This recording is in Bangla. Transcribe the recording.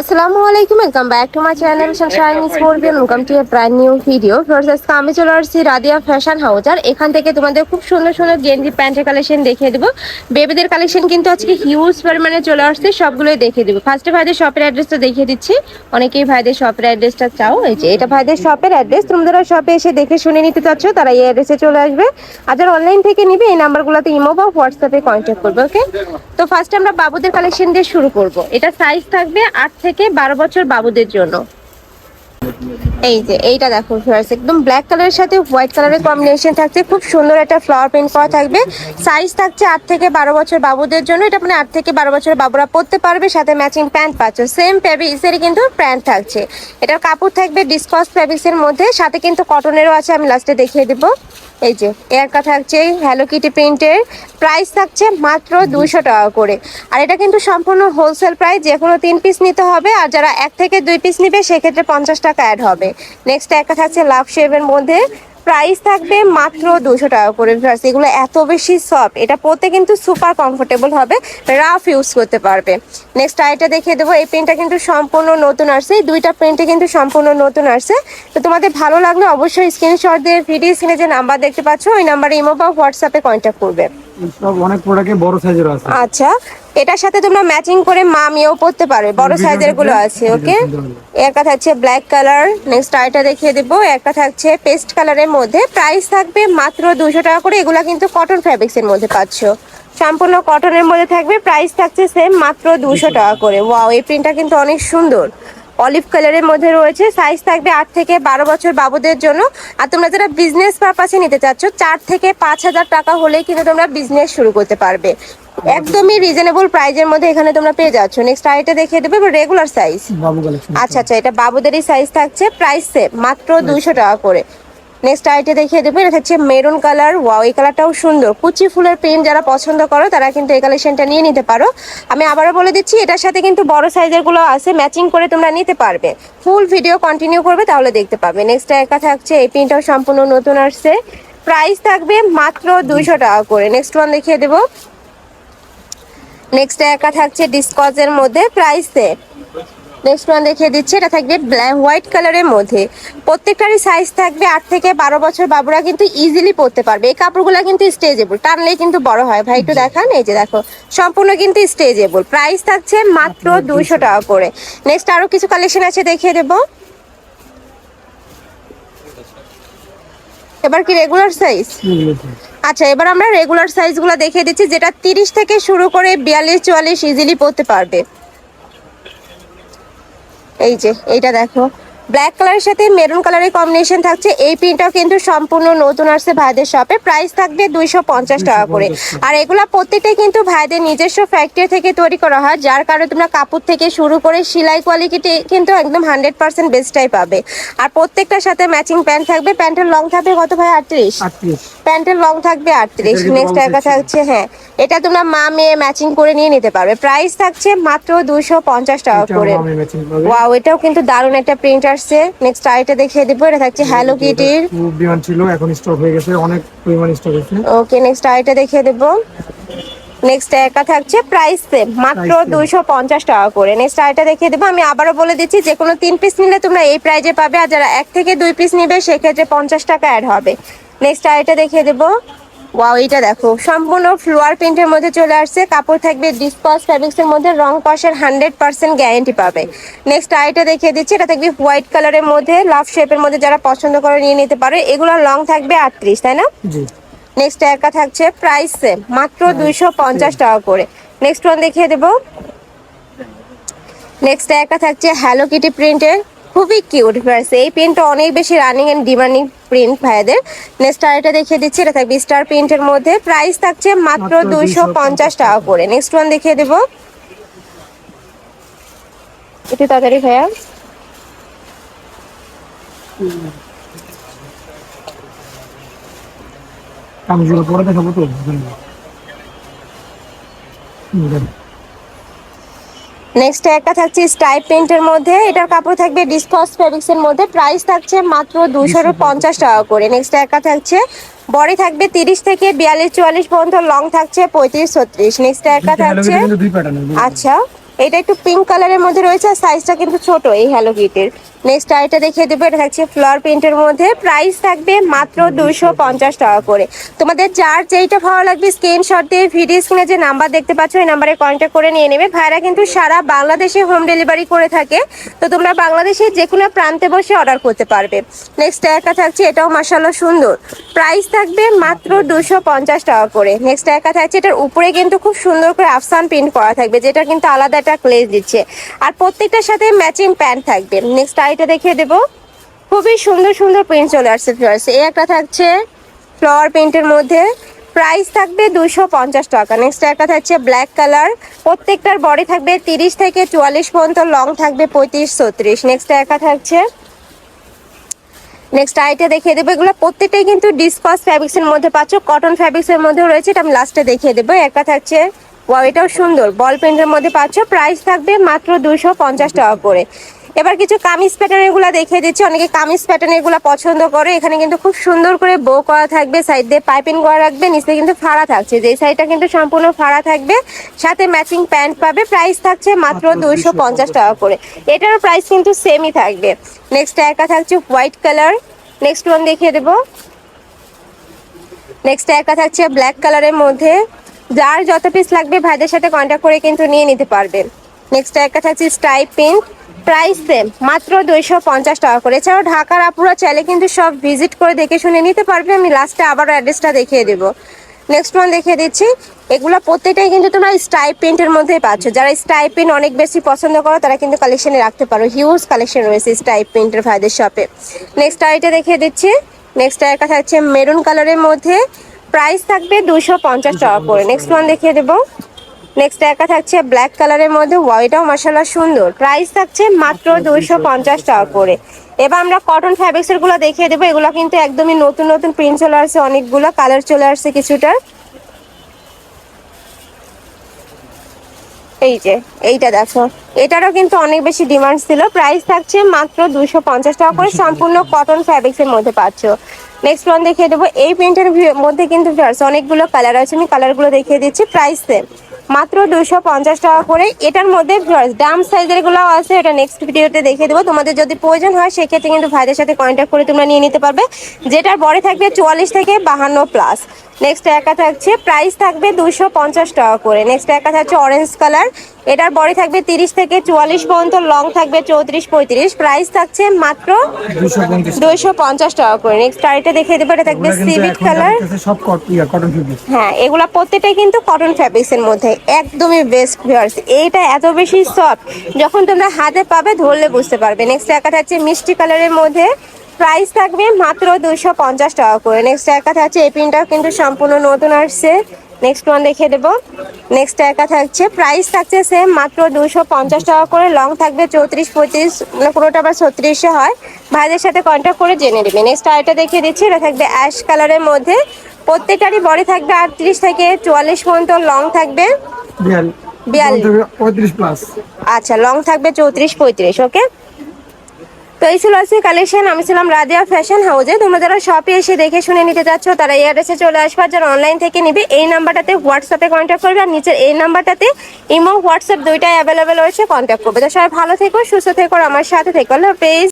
আসসালামু আলাইকুম welcome back to my channel sunshine sportian welcome to a brand new video first আজকে আমি চলে আসছি রাদিয়া ফ্যাশন হাউস আর এখান থেকে তোমাদের খুব সুন্দর সুন্দর গেঞ্জি প্যান্টের কালেকশন দেখিয়ে দেবো। বেবিদের কালেকশন কিন্তু আজকে হিউজ পরিমাণে চলে আসছে, সবগুলোই দেখিয়ে দেবো। ফার্স্টে ভাইদের শপের অ্যাড্রেসটা দেখিয়ে দিচ্ছি। অনেকেই ভাইদের শপের অ্যাড্রেসটা চাও, এই যে এটা ভাইদের শপের অ্যাড্রেস তোমরা শপে এসে দেখে শুনে নিতে চাচ্ছ, তারা এই অ্যাড্রেসে চলে আসবে। আর যারা অনলাইন থেকে নিবে, এই নাম্বারগুলোতে ইমো বা হোয়াটসঅ্যাপে কন্ট্যাক্ট করবে ওকে তো ফার্স্টে আমরা বাবুদের কালেকশন দিয়ে শুরু করব। এটা সাইজ থাকবে আট থেকে বারো বছর বাবুদের জন্য। এই যে, এইটা দেখো ফ্লাওয়ার্স একদম ব্ল্যাক কালারের সাথে হোয়াইট কালারের কম্বিনেশন থাকছে। খুব সুন্দর একটা ফ্লাওয়ার প্রিন্ট করা থাকবে। সাইজ থাকছে আট থেকে বারো বছর বাবুদের জন্য। এটা মানে আট থেকে বারো বছরের বাবুরা পরতে পারবে, সাথে ম্যাচিং প্যান্ট পাচ্ছ। সেম ফ্যাব্রিক্সেরই কিন্তু প্যান্ট থাকছে। এটার কাপড় থাকবে ডিসকস ফ্যাব্রিক্সের মধ্যে। সাথে কিন্তু কটনেরও আছে, আমি লাস্টে দেখিয়ে দেবো। এই যে এয়ারকা থাকছে হ্যালো কিটি প্রিন্টের প্রাইস থাকছে মাত্র দুইশো টাকা করে। আর এটা কিন্তু সম্পূর্ণ হোলসেল প্রাইস যে কোনো তিন পিস নিতে হবে। আর যারা এক থেকে দুই পিস নিবে, সেক্ষেত্রে পঞ্চাশ টাকা অ্যাড হবে। নেক্সট একটা থাকছে লাভ শেভের মধ্যে। প্রাইস থাকবে মাত্র দুশো টাকা করে ভিউয়ার্স এগুলো এত বেশি সফট এটা পরতে কিন্তু সুপার কমফোর্টেবল হবে। রাফ ইউজ করতে পারবে। নেক্সট আইটা দেখিয়ে দেবো। এই প্রিন্টটা কিন্তু সম্পূর্ণ নতুন আসছে। এই দুইটা প্রিন্টে কিন্তু সম্পূর্ণ নতুন আসছে। তো তোমাদের ভালো লাগলে অবশ্যই স্ক্রিনশট দিয়ে ভিডিও স্ক্রিনে যে নাম্বার দেখতে পাচ্ছ, ওই নাম্বারে ইমো বা হোয়াটসঅ্যাপে কন্ট্যাক্ট করবে। সব অনেক প্রোডাক্টে বড় সাইজের আছে। আচ্ছা এটার সাথে তোমরা ম্যাচিং করে মামিও পরতে পারবে। বড় সাইজেরগুলো আছে ওকে। একটা থাকছে ব্ল্যাক কালার নেক্সট আইটা দেখিয়ে দেবো। একটা থাকছে পেস্ট কালারের মধ্যে। প্রাইস থাকবে মাত্র দুশো টাকা করে। এগুলা কিন্তু কটন ফ্যাব্রিক্স এর মধ্যে পাচ্ছ। সম্পূর্ণ কটনের মধ্যে থাকবে। প্রাইস থাকছে সেম মাত্র দুশো টাকা করে। ওয়াও এই প্রিন্টটা কিন্তু অনেক সুন্দর। অলিভ কালারের মধ্যে রয়েছে। সাইজ থাকবে আট থেকে বারো বছর বাবুদের জন্য। আর তোমরা যারা বিজনেস পারপাসে নিতে চাচ্ছ চার থেকে পাঁচ হাজার টাকা হলেই কিন্তু তোমরা বিজনেস শুরু করতে পারবে। একদমই রিজনেবল প্রাইজের মধ্যে এখানে তোমরা পেয়ে যাচ্ছ। নেক্সট আইটা দেখিয়ে দেবে রেগুলার সাইজ আচ্ছা আচ্ছা এটা বাবুদেরই সাইজ থাকছে। প্রাইস সেম মাত্র দুইশো টাকা করে। নেক্সট আইটে দেখিয়ে দেবো, এটা হচ্ছে মেরুন কালার ওয়াও এই কালারটাও সুন্দর। কুচি ফুলের প্রিন্ট যারা পছন্দ করো, তারা কিন্তু এই কালেকশনটা নিয়ে নিতে পারো। আমি আবারও বলে দিচ্ছি, এটার সাথে কিন্তু বড় সাইজেরগুলো আছে ম্যাচিং করে তোমরা নিতে পারবে। ফুল ভিডিও কন্টিনিউ করবে, তাহলে দেখতে পাবে। নেক্সট একা থাকছে, এই প্রিন্টটাও সম্পূর্ণ নতুন আসছে। প্রাইস থাকবে মাত্র দুইশো টাকা করে। নেক্সট ওয়ান দেখিয়ে দেবো। নেক্সট একা থাকছে ডিসকজের মধ্যে প্রাইস নেক্সট ওয়ান দেখিয়ে দিচ্ছে এটা থাকবে ব্ল্যাক হোয়াইট কালারের মধ্যে। প্রত্যেকটারই সাইজ থাকবে আট থেকে বারো বছর বাবুরা কিন্তু ইজিলি পরতে পারবে। এই কাপড়গুলো কিন্তু স্টেজেবল টানলেই কিন্তু বড় হয়। ভাই একটু দেখান এই যে দেখো সম্পূর্ণ কিন্তু স্টেজেবল প্রাইস থাকছে মাত্র দুইশো টাকা করে। নেক্সট আরও কিছু কালেকশন আছে দেখিয়ে দেবো। এবার কি রেগুলার সাইজ আচ্ছা এবার আমরা রেগুলার সাইজগুলো দেখিয়ে দিচ্ছি যেটা তিরিশ থেকে শুরু করে বিয়াল্লিশ চুয়াল্লিশ ইজিলি পরতে পারবে। এই যে এইটা দেখো। ব্ল্যাক কালারের সাথে মেরুন কালারের কম্বিনেশন থাকছে। এই প্রিন্টটাও কিন্তু সম্পূর্ণ নতুন আসছে ভাইদের শপে প্রাইস থাকবে দুইশো পঞ্চাশ টাকা করে। আর এগুলা প্রত্যেকটাই কিন্তু ভাইদের নিজস্ব ফ্যাক্টরি থেকে তৈরি করা হয় যার কারণে তোমরা কাপড় থেকে শুরু করে সেলাই কোয়ালিটি কিন্তু একদম হান্ড্রেড পার্সেন্ট বেস্টটাই পাবে। আর প্রত্যেকটার সাথে ম্যাচিং প্যান্ট থাকবে। প্যান্টের লং থাকবে কত ভাই? আটত্রিশ? আটত্রিশ। প্যান্টের লং থাকবে আটত্রিশ নেক্সট একা থাকছে হ্যাঁ এটা তোমরা মা মেয়ে ম্যাচিং করে নিয়ে নিতে পারবে। প্রাইস থাকছে মাত্র দুশো পঞ্চাশ টাকা করে। ওয়াও এটাও কিন্তু দারুণ একটা প্রিন্ট আসছে। নেক্সট আইটা দেখিয়ে দেবো এটা থাকছে হ্যালো কিটির ডিমান্ড ছিল এখন স্টক হয়ে গেছে অনেক পরিমাণ স্টক আছে ওকে নেক্সট আইটা দেখিয়ে দেবো। নেক্সট একা থাকছে প্রাইস সেম মাত্র দুইশো পঞ্চাশ টাকা করে। নেক্সট আইটা দেখিয়ে দেবো আমি আবারও বলে দিচ্ছি যে কোনো তিন পিস নিলে তোমরা এই প্রাইজে পাবে আর যারা এক থেকে দুই পিস নিবে সেক্ষেত্রে পঞ্চাশ টাকা অ্যাড হবে। নেক্সট আইটা দেখিয়ে দেবো। ওয়াও এইটা দেখো। সম্পূর্ণ ফ্লোয়ার প্রিন্টের মধ্যে চলে আসছে। কাপড় থাকবে ডিসপাস ফ্যাব্রিক্সের মধ্যে। রং কষের হান্ড্রেড পার্সেন্ট গ্যারেন্টি পাবে। নেক্সট আইটা দেখিয়ে দিচ্ছি। এটা থাকবে হোয়াইট কালারের মধ্যে। লাভ শেপের মধ্যে যারা পছন্দ করে নিয়ে নিতে পারে। এগুলো লং থাকবে আটত্রিশ তাই না? নেক্সট একা থাকছে প্রাইস সেম মাত্র দুইশো পঞ্চাশ টাকা করে। নেক্সট ওয়ান দেখিয়ে দেবো। নেক্সট একা থাকছে হ্যালো কিটি প্রিন্টের খুবই কিউট ভার্স এই প্রিন্টটা অনেক বেশি রানিং এন্ড ডিমান্ডিং প্রিন্ট ভাইদের নেক্সট আরেকটা দেখিয়ে দিচ্ছি এটা থাকবে স্টার প্রিন্টের মধ্যে। প্রাইস থাকছে মাত্র দুইশো পঞ্চাশ টাকা করে। নেক্সট ওয়ান দেখিয়ে দেবো। একটু তাড়াতাড়ি ভাইয়া। আমি পরে দেখাবো তো। নেক্সট একটা থাকছে স্টাইপ প্রিন্টের মধ্যে। এটার কাপড় থাকবে ডিসকস ফেব্রিক্স এর মধ্যে। প্রাইস থাকছে মাত্র দুশো পঞ্চাশ টাকা করে। নেক্সট একটা থাকছে বডি থাকবে তিরিশ থেকে বিয়াল্লিশ চুয়াল্লিশ পর্যন্ত। লং থাকছে পঁয়ত্রিশ ছত্রিশ। নেক্সট একটা থাকছে আচ্ছা। এটা একটু পিঙ্ক কালারের মধ্যে রয়েছে আর সাইজটা কিন্তু ছোট এই হ্যালো কিটের নেক্সট আইটা দেখিয়ে দেবো, এটা থাকছে ফ্লোর প্রিন্টের মধ্যে। প্রাইস থাকবে মাত্র দুশো পঞ্চাশ টাকা করে। তোমাদের যার যেইটা ভালো লাগবে স্ক্রিনশট দিয়ে ভিডিও স্ক্রিনে যে নাম্বার দেখতে পাচ্ছ, ওই নাম্বারে কন্ট্যাক্ট করে নিয়ে নেবে। ভাইরা কিন্তু সারা বাংলাদেশে হোম ডেলিভারি করে থাকে, তো তোমরা বাংলাদেশের যে কোনো প্রান্তে বসে অর্ডার করতে পারবে। নেক্সট একা থাকছে, এটাও মাসাল্লাহ সুন্দর। প্রাইস থাকবে মাত্র দুশো পঞ্চাশ টাকা করে। নেক্সট একা থাকছে, এটার উপরে কিন্তু খুব সুন্দর করে আফসান প্রিন্ট করা থাকবে, যেটা কিন্তু আলাদা একটা ক্লেজ দিচ্ছে। আর প্রত্যেকটার সাথে ম্যাচিং প্যান্ট থাকবে। নেক্সট আইটা দেখিয়ে দেবো। খুবই সুন্দর সুন্দর প্রিন্ট চলে আসছে ফ্লোয়ার্স এই একটা থাকছে ফ্লাওয়ার প্রিন্টের মধ্যে। প্রাইস থাকবে দুশো পঞ্চাশ টাকা। নেক্সট একটা থাকছে ব্ল্যাক কালার প্রত্যেকটার বডি থাকবে তিরিশ থেকে চুয়াল্লিশ পর্যন্ত লং থাকবে পঁয়ত্রিশ, ছত্রিশ। নেক্সট একা থাকছে। নেক্সট আইটা দেখিয়ে দেবো। এগুলো প্রত্যেকটাই কিন্তু ডিসকাস ফ্যাব্রিক্সের মধ্যে পাচ্ছ। কটন ফ্যাব্রিক্সের মধ্যেও রয়েছে। এটা আমি লাস্টে দেখিয়ে দেবো। একটা থাকছে ওয়াও এটাও সুন্দর। বল প্রিন্টের মধ্যে পাচ্ছ। প্রাইস থাকবে মাত্র দুশো পঞ্চাশ টাকা করে। এবার কিছু কামিজ প্যাটার্ন এগুলো দেখিয়ে দিচ্ছি। অনেকে কামিজ প্যাটার্ন এগুলো পছন্দ করে। এখানে কিন্তু খুব সুন্দর করে বো করা থাকবে সাইড দিয়ে পাইপিং করা রাখবে নিচে কিন্তু ফাড়া থাকছে। যে সাইডটা কিন্তু সম্পূর্ণ ফাড়া থাকবে সাথে ম্যাচিং প্যান্ট পাবে। প্রাইস থাকছে মাত্র দুইশো পঞ্চাশ টাকা করে। এটারও প্রাইস কিন্তু সেমই থাকবে। নেক্সট একা থাকছে হোয়াইট কালার নেক্সট ওয়ান দেখিয়ে দেবো। নেক্সট একটা থাকছে ব্ল্যাক কালারের মধ্যে। যার যত পিস লাগবে ভাইদের সাথে কন্ট্যাক্ট করে কিন্তু নিয়ে নিতে পারবেন। নেক্সট একটা থাকছে স্টাইপ পিঙ্ক প্রাইস সেম মাত্র দুইশো পঞ্চাশ টাকা করে। এছাড়াও ঢাকার আপুরা চাইলে কিন্তু সব ভিজিট করে দেখে শুনে নিতে পারবে। আমি লাস্টে আবারও অ্যাড্রেসটা দেখিয়ে দেবো। নেক্সট ওয়ান দেখিয়ে দিচ্ছি। এগুলো প্রত্যেকটাই কিন্তু তোমরা স্টাইপ প্রিন্টের মধ্যেই পাচ্ছ। যারা স্টাইপ প্রিন্ট অনেক বেশি পছন্দ করো, তারা কিন্তু কালেকশনে রাখতে পারো। হিউজ কালেকশন রয়েছে স্টাইপ প্রিন্টের ভাইদের শপে নেক্সট আইটা দেখিয়ে দিচ্ছি। নেক্সট একটা থাকছে মেরুন কালারের মধ্যে। প্রাইস থাকবে দুশো পঞ্চাশ টাকা করে। নেক্সট ওয়ান দেখিয়ে দেবো। নেক্সট একা থাকছে ব্ল্যাক কালারের মধ্যে। ওয়াইটাও মশালা সুন্দর। প্রাইস থাকছে মাত্র দুইশো পঞ্চাশ টাকা করে। এবার আমরা কটন ফ্যাব্রিক্সেরগুলো দেখিয়ে দেবো। এগুলো কিন্তু একদমই নতুন নতুন প্রিন্ট চলে আসছে অনেকগুলো কালার চলে আসছে কিছুটা। এই যে এইটা দেখো। এটারও কিন্তু অনেক বেশি ডিমান্ড ছিল। প্রাইস থাকছে মাত্র দুশো পঞ্চাশ টাকা করে। সম্পূর্ণ কটন ফ্যাব্রিক্স এর মধ্যে পাচ্ছ। নেক্সট ওয়ান দেখিয়ে দেবো। এই প্রিন্টের মধ্যে কিন্তু অনেকগুলো কালার আছে। আমি কালারগুলো দেখিয়ে দিচ্ছি। প্রাইস সেম মাত্র দুশো পঞ্চাশ টাকা করে। এটার মধ্যে ডাম সাইজেরগুলো আছে। এটা নেক্সট ভিডিওতে দেখিয়ে দেবো। তোমাদের যদি প্রয়োজন হয়, সেক্ষেত্রে কিন্তু ভাইদের সাথে কন্ট্যাক্ট করে তোমরা নিয়ে নিতে পারবে। যেটার বড় থাকবে চুয়াল্লিশ থেকে বাহান্ন প্লাস নেক্সট একা থাকছে। প্রাইস থাকবে দুশো পঞ্চাশ টাকা করে। নেক্সট একা থাকছে অরেঞ্জ কালার এটার বডি থাকবে তিরিশ থেকে চুয়াল্লিশ পর্যন্ত। লং থাকবে চৌত্রিশ পঁয়ত্রিশ। প্রাইস থাকছে মাত্র দুশো পঞ্চাশ টাকা। করে। নেক্সট আরেকটা দেখিয়ে দেবো। এটা থাকবে সিভিট কালার সব কটন হ্যাঁ এগুলা প্রত্যেকটাই কিন্তু কটন ফ্যাব্রিক্স এর মধ্যে। একদমই বেস্ট ভিউয়ার্স এইটা এত বেশি সফট যখন তোমরা হাতে পাবে ধরলে বুঝতে পারবে। নেক্সট একা থাকছে মিষ্টি কালারের মধ্যে। প্রাইস থাকবে মাত্র দুশো পঞ্চাশ টাকা করে। নেক্সট একা থাকছে এই প্রিন্টটাও কিন্তু সম্পূর্ণ নতুন আসছে। নেক্সট ওয়ান দেখিয়ে দেবো। নেক্সট একা থাকছে প্রাইস থাকছে সেম মাত্র দুশো পঞ্চাশ টাকা করে। লং থাকবে চৌত্রিশ পঁয়ত্রিশ মানে কোনোটা আবার ছত্রিশে হয়। ভাইদের সাথে কন্ট্যাক্ট করে জেনে নেবে। নেক্সট আরেকটা দেখিয়ে দিচ্ছি এটা থাকবে অ্যাশ কালারের মধ্যে। প্রত্যেকটারই বডি থাকবে আটত্রিশ থেকে চুয়াল্লিশ পর্যন্ত লং থাকবে বিয়াল্লিশ। আচ্ছা লং থাকবে চৌত্রিশ পঁয়ত্রিশ ওকে তো এই ছিল আজকে কালেকশন আমি ছিলাম রাজিয়া ফ্যাশন হাউজে তোমরা যারা শপে এসে দেখে শুনে নিতে চাচ্ছ তারা এই অ্যাড্রেসে চলে আসবে যারা অনলাইন থেকে নিবে, এই নাম্বারটাতে হোয়াটসঅ্যাপে কন্ট্যাক্ট করবে আর নিচের এই নাম্বারটাতে ইমো হোয়াটসঅ্যাপ দুইটাই অ্যাভেলেবেল রয়েছে কন্ট্যাক্ট করবে। তো সবাই ভালো থেকো, সুস্থ থেকো আমার সাথে থেকো। হ্যালো হাফেজ